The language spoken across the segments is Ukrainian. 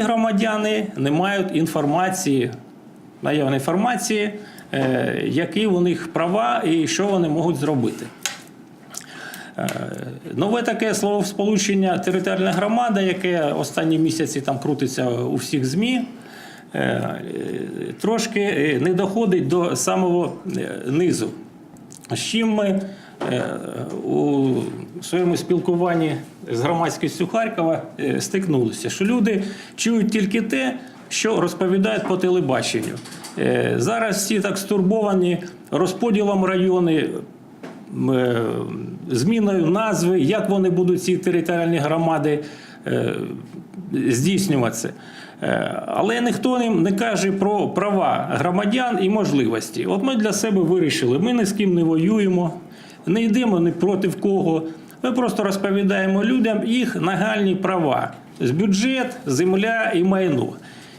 громадяни не мають інформації, наявної інформації, е, які у них права і що вони можуть зробити. Е, Нове таке словосполучення територіальна громада, яке останні місяці там крутиться у всіх ЗМІ, е, трошки не доходить до самого низу. З чим ми у своєму спілкуванні з громадськістю Харкова е, стикнулися, що люди чують тільки те, що розповідають по телебаченню. Е, Зараз всі так стурбовані розподілом райони, е, зміною назви, як вони будуть ці територіальні громади е, здійснюватися. Е, Але ніхто їм не каже про права громадян і можливості. От ми для себе вирішили, ми ні з ким не воюємо, не йдемо ні проти кого. Ми просто розповідаємо людям їх нагальні права: бюджет, земля і майно.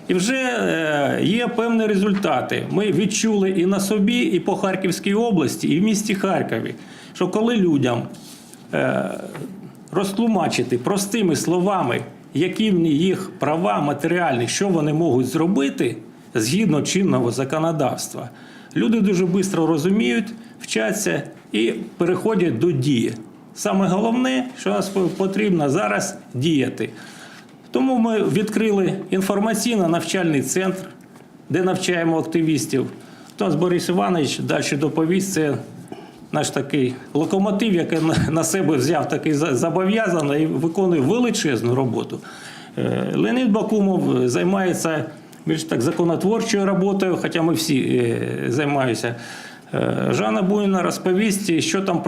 І вже е, є певні результати. Ми відчули і на собі, і по Харківській області, і в місті Харкові, що коли людям е, розтлумачити простими словами, які в їх права матеріальні, що вони можуть зробити згідно чинного законодавства, люди дуже швидко розуміють, вчаться і переходять до дії. Саме головне, що нас потрібно зараз діяти. Тому ми відкрили інформаційно-навчальний центр, де навчаємо активістів. Томас Борис Іванович далі доповість. Це наш такий локомотив, який на- на себе взяв такий зобов'язаний і виконує величезну роботу. Е, Леонід Бакумов займається більш так законотворчою роботою, хоча ми всі е, займаємося. Е, Жанна Буйна розповість, що там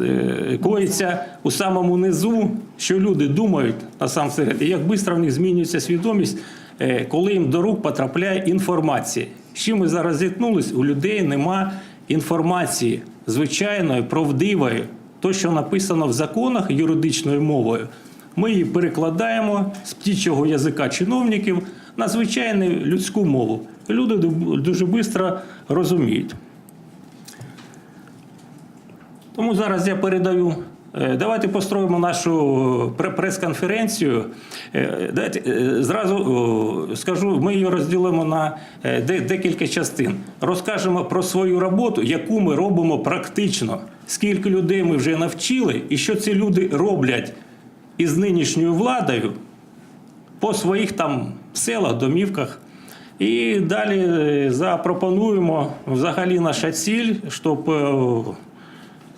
е, коїться у самому низу, що люди думають насамперед, і як швидко в них змінюється свідомість, е, коли їм до рук потрапляє інформація. З чим ми зараз зіткнулись, у людей нема інформації звичайної, правдивої, то, що написано в законах юридичною мовою. Ми її перекладаємо з птічого язика чиновників на звичайну людську мову. Люди дуже швидко розуміють. Тому зараз я передаю. е, Давайте построїмо нашу прес-конференцію. Е, Давайте е, зразу скажу, ми її розділимо на е, декілька частин. Розкажемо про свою роботу, яку ми робимо практично. Скільки людей ми вже навчили, і що ці люди роблять із нинішньою владою по своїх там селах, домівках. І далі е, запропонуємо взагалі наша ціль, щоб е,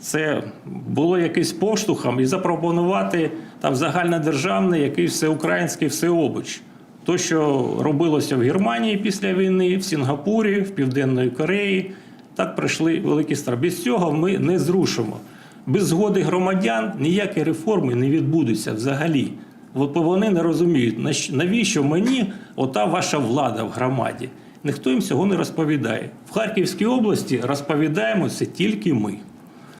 це було якийсь поштовхом і запропонувати там загальнодержавний, якийсь всеукраїнський всеобуч. То, що робилося в Германії після війни, в Сінгапурі, в Південної Кореї, так пройшли великі страни. Без цього ми не зрушимо. Без згоди громадян ніякі реформи не відбудуться взагалі. От вони не розуміють, навіщо мені ота ваша влада в громаді. Ніхто їм цього не розповідає. В Харківській області розповідаємо це тільки ми.